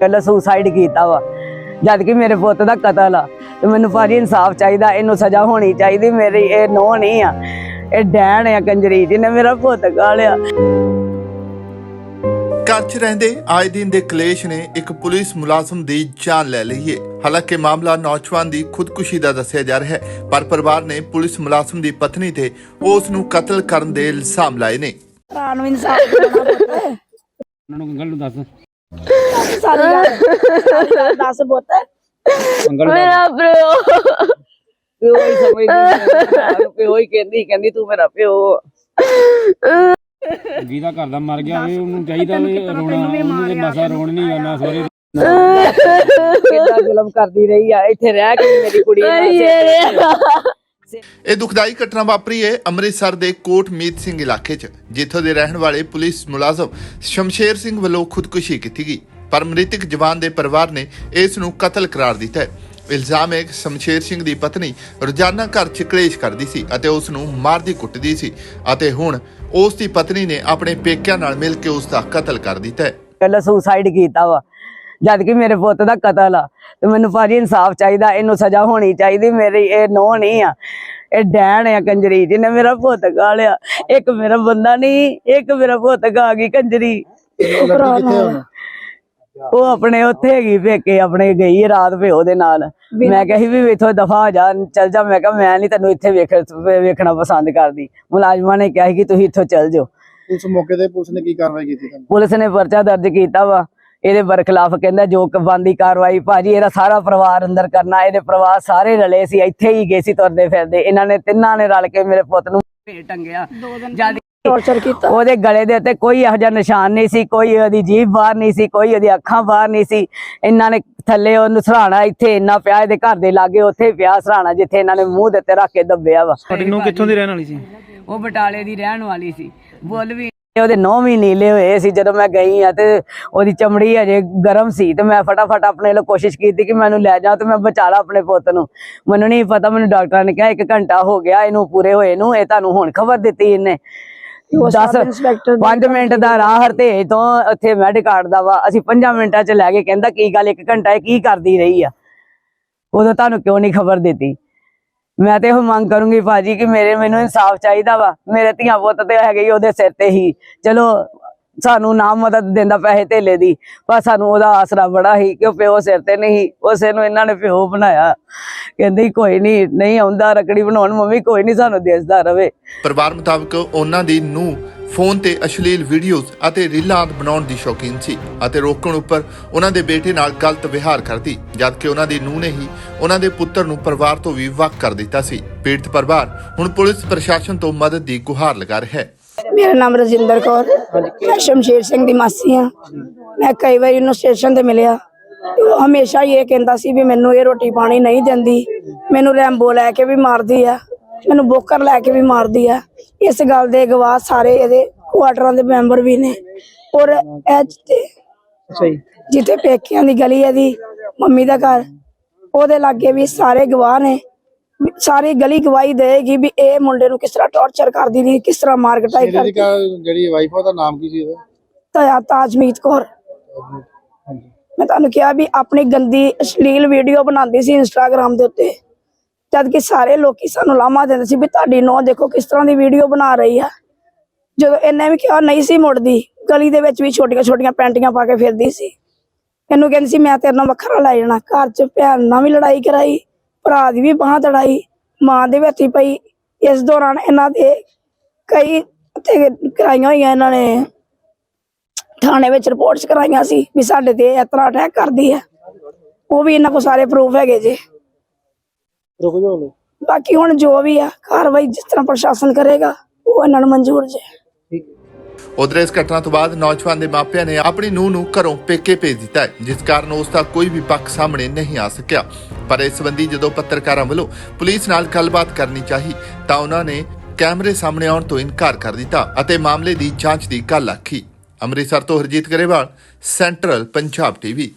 ਪਹਿਲਾਂ ਸੁਸਾਈਡ ਕੀਤਾ ਵਾ। ਜਦ ਕਿ ਮੇਰੇ ਪੁੱਤ ਦਾ ਕਤਲ ਆ। ਤੇ ਮੈਨੂੰ ਭਾਜੀ ਇਨਸਾਫ ਚਾਹੀਦਾ ਇਹਨੂੰ ਸਜ਼ਾ ਹੋਣੀ ਚਾਹੀਦੀ ਮੇਰੀ ਇਹ ਨੋ ਨਹੀਂ ਆ। ਇਹ ਡੈਣ ਆ ਕੰਜਰੀ ਜਿਹਨੇ ਮੇਰਾ ਪੁੱਤ ਗਾਲਿਆ। ਘਰ 'ਚ ਰਹਿੰਦੇ ਆਏ ਦਿਨ ਦੇ ਕਲੇਸ਼ ਨੇ ਇੱਕ ਪੁਲਿਸ ਮੁਲਾਜ਼ਮ ਦੀ ਜਾਨ ਲੈ ਲਈ ਹੈ ਹਾਲਾਂਕਿ ਮਾਮਲਾ ਨੌਜਵਾਨ ਦੀ ਖੁਦਕੁਸ਼ੀ ਦਾ ਦੱਸਿਆ ਜਾ ਰਿਹਾ ਹੈ ਪਰ ਪਰਿਵਾਰ ਨੇ ਪੁਲਿਸ ਮੁਲਾਜ਼ਮ ਦੀ ਪਤਨੀ ਤੇ ਉਸ ਨੂੰ ਕਤਲ ਕਰਨ ਦੇ ਇਲਜ਼ਾਮ ਲਾਏ ਨੇ। ਭਰਾ ਨੂੰ ਇਨਸਾਫ ਦੇਣਾ ਪੁੱਤ। ਉਹਨਾਂ ਨੂੰ ਗੱਲ ਨੂੰ ਦੱਸ। ਸਾਰੀ ਗੱਲ ਸਾਰੀ ਗੱਲ ਦੱਸ ਪੁੱਤ। ਮੰਗਲ ਮੇਰਾ ਪਿਓ। ਪਿਓ ਹੀ ਸਮਝਦੀ ਪਿਓ ਹੀ ਕਹਿੰਦੀ ਕਹਿੰਦੀ ਤੂੰ ਮੇਰਾ ਪਿਓ। ਜਿਹਦਾ ਘਰ ਦਾ ਮਰ ਗਿਆ ਹੋਵੇ ਉਹਨੂੰ ਚਾਹੀਦਾ ਵੀ ਰੋਣਾ ਉਹਨੂੰ ਤੇ ਮਸਾ ਰੋਣ ਨਹੀਂ ਕਰਨਾ ਸੋਰੇ। ਕਿੰਨਾ ਜ਼ੁਲਮ ਕਰਦੀ ਰਹੀ ਆ ਇੱਥੇ ਰਹਿ ਕੇ ਮੇਰੀ ਕੁੜੀ ਨਾਲ ਇਹ ਦੁਖਦਾਈ ਘਟਨਾ ਵਾਪਰੀ ਹੈ ਅੰਮ੍ਰਿਤਸਰ ਦੇ ਕੋਟ ਮੀਤ ਸਿੰਘ ਇਲਾਕੇ 'ਚ, ਜਿੱਥੋਂ ਦੇ ਰਹਿਣ ਵਾਲੇ ਪੁਲਿਸ ਮੁਲਾਜ਼ਮ ਸ਼ਮਸ਼ੇਰ ਸਿੰਘ ਵੱਲੋਂ ਖੁਦਕੁਸ਼ੀ ਕੀਤੀ ਗਈ। ਪਰ ਮ੍ਰਿਤਕ ਜਵਾਨ ਦੇ ਪਰਿਵਾਰ ਨੇ ਇਸ ਨੂੰ ਕਤਲ ਕਰਾਰ ਦਿੱਤਾ ਹੈ। ਇਲਜ਼ਾਮ ਹੈ ਕਿ ਸ਼ਮਸ਼ੇਰ ਸਿੰਘ ਦੀ ਪਤਨੀ ਰੋਜ਼ਾਨਾ ਘਰ 'ਚ ਕਲੇਸ਼ ਕਰਦੀ ਸੀ ਅਤੇ ਉਸ ਨੂੰ ਮਾਰਦੀ ਕੁੱਟਦੀ ਸੀ ਅਤੇ ਹੁਣ ਉਸ ਦੀ ਪਤਨੀ ਨੇ ਆਪਣੇ ਪੇਕਿਆਂ ਨਾਲ ਮਿਲ ਕੇ ਉਸ ਦਾ ਕਤਲ ਕਰ ਦਿੱਤਾ ਹੈ। ਪਹਿਲਾਂ ਸੁਸਾਈਡ ਕੀਤਾ ਵਾ। ਜਦ ਕਿ ਮੇਰੇ ਪੁੱਤ ਦਾ ਕਤਲ ਆ। ਤੇ ਮੈਨੂੰ ਭਾਜੀ ਇਨਸਾਫ ਚਾਹੀਦਾ ਇਹਨੂੰ ਸਜ਼ਾ ਹੋਣੀ ਚਾਹੀਦੀ ਮੇਰੀ ਇਹ ਨੋ ਨਹੀਂ ਆ। ਇਹ ਡੈਣ ਆ ਕੰਜਰੀ ਜਿਹਨੇ ਮੇਰਾ ਪੁੱਤ ਗਾਲਿਆ। ਇੱਕ ਮੇਰਾ ਬੰਦਾ ਨਹੀਂ ਇੱਕ ਮੇਰਾ ਪੁੱਤ ਗਾ ਗਈ ਕੰਜਰੀ। ਉਹ ਆਪਣੇ ਉੱਥੇ ਹੈਗੀ ਪੇਕੇ ਆਪਣੇ ਗਈ ਰਾਤ ਪਿਓ ਦੇ ਨਾਲ। ਮੈਂ ਕਿਹਾ ਵੀ ਇਥੋਂ ਦਫਾ ਜਾ ਚੱਲ ਜਾ। ਮੈਂ ਕਿਹਾ ਮੈਂ ਨਹੀਂ ਤੈਨੂੰ ਇੱਥੇ ਵੇਖ ਵੇਖਣਾ ਪਸੰਦ ਕਰਦੀ। ਮੁਲਾਜ਼ਮਾਂ ਨੇ ਕਿਹਾ ਸੀ ਕਿ ਤੁਸੀਂ ਇੱਥੋਂ ਚੱਲ ਜਾਓ। ਉਸ ਮੌਕੇ ਤੇ ਪੁਲਿਸ ਨੇ ਕੀ ਕਾਰਵਾਈ ਕੀਤੀ ਤੁਹਾਨੂੰ? ਪੁਲਿਸ ਨੇ ਪਰਚਾ ਦਰਜ ਕੀਤਾ ਵਾ। ਇਹਦੇ ਬਰਖਲਾਫ ਕਹਿੰਦਾ ਜੋ ਬੰਦੀ ਕਾਰਵਾਈ ਭਾਜੀ ਇਹਦਾ ਸਾਰਾ ਪਰਿਵਾਰ ਅੰਦਰ ਕਰਨਾ ਇਹਦੇ ਪਰਿਵਾਰ ਸਾਰੇ ਰਲੇ ਸੀ ਇੱਥੇ ਹੀ ਗਏ ਸੀ ਤੁਰਦੇ ਫਿਰਦੇ। ਇਹਨਾਂ ਨੇ ਤਿੰਨਾਂ ਨੇ ਰਲ ਕੇ ਮੇਰੇ ਪੁੱਤ ਨੂੰ ਭੇਟ ਟੰਗਿਆ। ਜਦ ਟੌਰਚਰ ਕੀਤਾ। ਉਹਦੇ ਗਲੇ ਦੇ ਉੱਤੇ ਕੋਈ ਇਹੋ ਜਿਹਾ ਨਿਸ਼ਾਨ ਨਹੀਂ ਸੀ ਕੋਈ ਉਹਦੀ ਜੀਭ ਬਾਹਰ ਨਹੀਂ ਸੀ ਕੋਈ ਉਹਦੀ ਅੱਖਾਂ ਬਾਹਰ ਨਹੀਂ ਸੀ। ਇਹਨਾਂ ਨੇ ਥੱਲੇ ਉਹਨੂੰ ਸਰਾਣਾ ਇੱਥੇ ਇੰਨਾ ਪਿਆ ਇਹਦੇ ਘਰ ਦੇ ਲਾਗੇ ਉੱਥੇ ਪਿਆ ਸਰਾਣਾ ਜਿੱਥੇ ਇਹਨਾਂ ਨੇ ਮੂੰਹ ਦੇ ਉੱਤੇ ਰੱਖ ਕੇ ਦੱਬਿਆ ਵਾ। ਨੂੰ ਕਿੱਥੋਂ ਦੀ ਰਹਿਣ ਵਾਲੀ ਸੀ? ਉਹ ਬਟਾਲੇ ਦੀ ਰਹਿਣ ਵਾਲੀ ਸੀ। ਬੁੱਲ ਵੀ ਉਹਦੇ ਨੌ ਵੀ ਨੀਲੇ ਹੋਏ ਸੀ ਜਦੋਂ ਮੈਂ ਗਈ ਆ ਤੇ ਉਹਦੀ ਚਮੜੀ ਅਜੇ ਗਰਮ ਸੀ ਤੇ ਮੈਂ ਫਟਾਫਟ ਆਪਣੇ ਲਈ ਕੋਸ਼ਿਸ਼ ਕੀਤੀ ਕਿ ਮੈਨੂੰ ਲੈ ਜਾ ਤੇ ਮੈਂ ਬਚਾ ਲਾ ਆਪਣੇ ਪੁੱਤ ਨੂੰ। ਮੈਨੂੰ ਨਹੀਂ ਪਤਾ ਮੈਨੂੰ ਡਾਕਟਰਾਂ ਨੇ ਕਿਹਾ 1 ਘੰਟਾ ਹੋ ਗਿਆ ਇਹਨੂੰ ਪੂਰੇ ਹੋਏ ਨੂੰ ਇਹ ਤੁਹਾਨੂੰ ਹੁਣ ਖਬਰ ਦਿੱਤੀ ਇਹਨੇ। ਉਹ 10 ਸਬ ਇੰਸਪੈਕਟਰ 5 ਮਿੰਟ ਦਾ ਰਾਹ ਹਰਤੇ ਤੋਂ ਉੱਥੇ ਮੈਡੀਕਾਰਡ ਦਾ ਵਾ। ਅਸੀਂ 5 ਮਿੰਟਾਂ ਚ ਲੈ ਕੇ ਕਹਿੰਦਾ ਕੀ ਗੱਲ 1 ਘੰਟਾ ਇਹ ਕੀ ਕਰਦੀ ਰਹੀ ਆ? ਉਦੋਂ ਤੁਹਾਨੂੰ ਕਿਉਂ ਨਹੀਂ ਖਬਰ ਦਿੱਤੀ? ਮੈਂ ਤੇ ਉਹ ਮੰਗ ਕਰੂੰਗੀ ਭਾਜੀ ਕਿ ਮੇਰੇ, ਮੈਨੂੰ ਇਨਸਾਫ ਚਾਹੀਦਾ ਵਾ। ਮੇਰੇ ਧੀਆਂ ਪੁੱਤ ਤੇ ਹੈਗੇ ਹੀ ਉਹਦੇ ਸਿਰ ਤੇ ਹੀ। ਚਲੋ ਸਾਨੂੰ ਨਾ ਮਦਦ ਦਿੰਦਾ ਪੈਸੇ ਧੇਲੇ ਦੀ, ਪਰ ਸਾਨੂੰ ਉਹਦਾ ਆਸਰਾ ਬੜਾ ਹੀ ਕਿ ਪਿਓ ਸਿਰ ਤੇ ਨਹੀਂ, ਉਸੇ ਨੂੰ ਇਹਨਾਂ ਨੇ ਪਿਓ ਬਣਾਇਆ। ਕਹਿੰਦੀ ਕੋਈ ਨਹੀਂ ਨਹੀਂ ਆਉਂਦਾ ਰਕੜੀ ਬਣਾਉਣ ਮੰਮੀ ਕੋਈ ਨਹੀਂ ਸਾਨੂੰ ਦਿਸਦਾ ਰਵੇ। ਪਰਿਵਾਰ ਮੁਤਾਬਕ ਉਹਨਾਂ ਦੀ ਨੂੰ ਫੋਨ ਤੇ ਅਸ਼ਲੀਲ ਵੀਡੀਓਜ਼ ਅਤੇ ਰੀਲਾਂ ਬਣਾਉਣ ਦੀ ਸ਼ੌਕੀਨ ਸੀ ਅਤੇ ਰੋਕਣ ਉੱਪਰ ਉਹਨਾਂ ਦੇ ਬੇਟੇ ਨਾਲ ਗਲਤ ਵਿਹਾਰ ਕਰਦੀ ਜਦਕਿ ਉਹਨਾਂ ਦੀ ਨੂੰਹ ਨੇ ਹੀ ਉਹਨਾਂ ਦੇ ਪੁੱਤਰ ਨੂੰ ਪਰਿਵਾਰ ਤੋਂ ਵੀ ਵੱਖ ਕਰ ਦਿੱਤਾ ਸੀ। ਪੀੜਤ ਪਰਿਵਾਰ ਹੁਣ ਪੁਲਿਸ ਪ੍ਰਸ਼ਾਸਨ ਤੋਂ ਮਦਦ ਦੀ ਗੁਹਾਰ ਲਗਾ ਰਿਹਾ ਹੈ। ਮੇਰਾ ਨਾਮ ਰਜਿੰਦਰ ਕੌਰ ਮੈਂ ਸ਼ਮਸ਼ੇਰ ਸਿੰਘ ਦੀ ਮਾਸੀ ਆ ਮੈਂ ਕਈ ਵਾਰੀ ਉਹਨੂੰ ਸਟੇਸ਼ਨ ਤੇ ਮਿਲਿਆ। ਤੇ ਉਹ ਹਮੇਸ਼ਾ ਹੀ ਇਹ ਕਹਿੰਦਾ ਸੀ ਵੀ ਮੈਨੂੰ ਇਹ ਰੋਟੀ ਪਾਣੀ ਨਹੀਂ ਦਿੰਦੀ। ਮੈਨੂੰ ਰੈਂਬੋ ਲੈ ਕੇ ਵੀ ਮਾਰਦੀ ਆ। ਮੈਨੂੰ ਬੋਕਰ ਲੈ ਕੇ ਵੀ ਮਾਰਦੀ ਆ। ਇਸ ਗੱਲ ਦੇ ਗਵਾਹ ਸਾਰੇ ਇਹਦੇ ਕੁਆਟਰਾਂ ਦੇ ਮੈਂਬਰ ਵੀ ਨੇ। ਔਰ ਇਹ ਜਿੱਥੇ ਜਿੱਥੇ ਪੇਕਿਆਂ ਦੀ ਗਲੀ ਹੈ ਦੀ ਮੰਮੀ ਦਾ ਘਰ ਉਹਦੇ ਲਾਗੇ ਵੀ ਸਾਰੇ ਗਵਾਹ ਨੇ। ਸਾਰੀ ਗਲੀ ਗਵਾਹੀ ਦੇਗੀ ਵੀ ਇਹ ਮੁੰਡੇ ਨੂੰ ਕਿਸ ਤਰ੍ਹਾਂ ਟੌਰਚਰ ਕਰਦੀ ਰਹੀ ਕਿਸ ਤਰ੍ਹਾਂ ਮਾਰ ਕਟਾਈ ਜਿਹੜੀ ਕਰਦੀ ਜਿਹੜੀ ਵਾਈਫ ਉਹਦਾ ਨਾਮ ਕੀ ਸੀ ਉਹਦਾ? ਤਾਂ ਤਾਜਮੀਤ ਕੌਰ। ਮੈਂ ਤੁਹਾਨੂੰ ਕਿਹਾ ਵੀ ਆਪਣੀ ਗੰਦੀ ਅਸ਼ਲੀਲ ਵੀਡੀਓ ਬਣਾਉਂਦੀ ਸੀ ਇੰਸਟਾਗ੍ਰam ਦੇ ਉੱਤੇ। ਜਦ ਕਿ ਸਾਰੇ ਲੋਕੀ ਸਾਨੂੰ ਲਾਮਾ ਦਿੰਦੇ ਸੀ ਵੀ ਤੁਹਾਡੀ ਨੋ ਦੇਖੋ ਕਿਸ ਤਰ੍ਹਾਂ ਦੀ ਵੀਡੀਓ ਬਣਾ ਰਹੀ ਆ। ਜਦੋਂ ਇਹਨੇ ਵੀ ਕਿਹਾ ਨਹੀਂ ਸੀ ਮੁੜਦੀ ਗਲੀ ਦੇ ਵਿੱਚ ਵੀ ਛੋਟੀਆਂ ਛੋਟੀਆਂ ਪੈਂਟੀਆਂ ਪਾ ਕੇ ਫਿਰਦੀ ਸੀ। ਇਹਨੂੰ ਕਹਿੰਦੀ ਸੀ ਮੈਂ ਤੇਰੇ ਨਾਲ ਵੱਖਰਾ ਲੈ ਜਾਣਾ ਘਰ 'ਚ ਭੈਣ ਨਾਲ ਵੀ ਲੜਾਈ ਕਰਾਈ। ਭਰਾ ਦੀ ਵੀ ਬਾਹ ਤੜਾਈ ਮਾਂ ਦੇ ਵਿੱਚ ਹੀ ਪਈ। ਇਸ ਦੌਰਾਨ ਇਹਨਾਂ ਦੇ ਕਈ ਤੇ ਕਰਾਈਆਂ ਹੋਈਆਂ ਇਹਨਾਂ ਨੇ। ਥਾਣੇ ਵਿੱਚ ਰਿਪੋਰਟਸ ਕਰਾਈਆਂ ਸੀ ਵੀ ਸਾਡੇ ਤੇ ਇਸ ਤਰ੍ਹਾਂ ਅਟੈਕ ਕਰਦੀ ਹੈ। ਉਹ ਵੀ ਇਹਨਾਂ ਕੋਲ ਸਾਰੇ ਪ੍ਰੂਫ ਹੈਗੇ ਜੇ। ਰੁਕ ਜਾਓ ਲੋ ਬਾਕੀ ਹੁਣ ਜੋ ਵੀ ਆ ਕਾਰਵਾਈ ਜਿਸ ਤਰ੍ਹਾਂ ਪ੍ਰਸ਼ਾਸਨ ਕਰੇਗਾ ਉਹ ਇਹਨਾਂ ਨੂੰ ਮਨਜ਼ੂਰ ਜੇ। ਉਧਰ ਇਸ ਘਟਨਾ ਤੋਂ ਬਾਅਦ ਨੌਜਵਾਨ ਦੇ ਮਾਪਿਆਂ ਨੇ ਆਪਣੀ ਨੂੰਹ ਨੂੰ ਘਰੋਂ ਪੇਕੇ ਭੇਜ ਦਿੱਤਾ ਹੈ ਜਿਸ ਕਾਰਨ ਉਸ ਦਾ ਕੋਈ ਵੀ ਪੱਖ ਸਾਹਮਣੇ ਨਹੀਂ ਆ ਸਕਿਆ। ਪਰ ਇਸ ਸੰਬੰਧੀ ਜਦੋਂ ਪੱਤਰਕਾਰਾਂ ਵੱਲੋਂ ਪੁਲਿਸ ਨਾਲ ਗੱਲਬਾਤ ਕਰਨੀ ਚਾਹੀ, ਤਾਂ ਉਹਨਾਂ ਨੇ ਕੈਮਰੇ ਸਾਹਮਣੇ ਆਉਣ ਤੋਂ ਇਨਕਾਰ ਕਰ ਦਿੱਤਾ ਅਤੇ ਮਾਮਲੇ ਦੀ ਜਾਂਚ ਦੀ ਗੱਲ ਆਖੀ। ਅੰਮ੍ਰਿਤਸਰ ਤੋਂ ਹਰਜੀਤ ਗਰੇਵਾਲ, ਸੈਂਟਰਲ ਪੰਜਾਬ ਟੀਵੀ।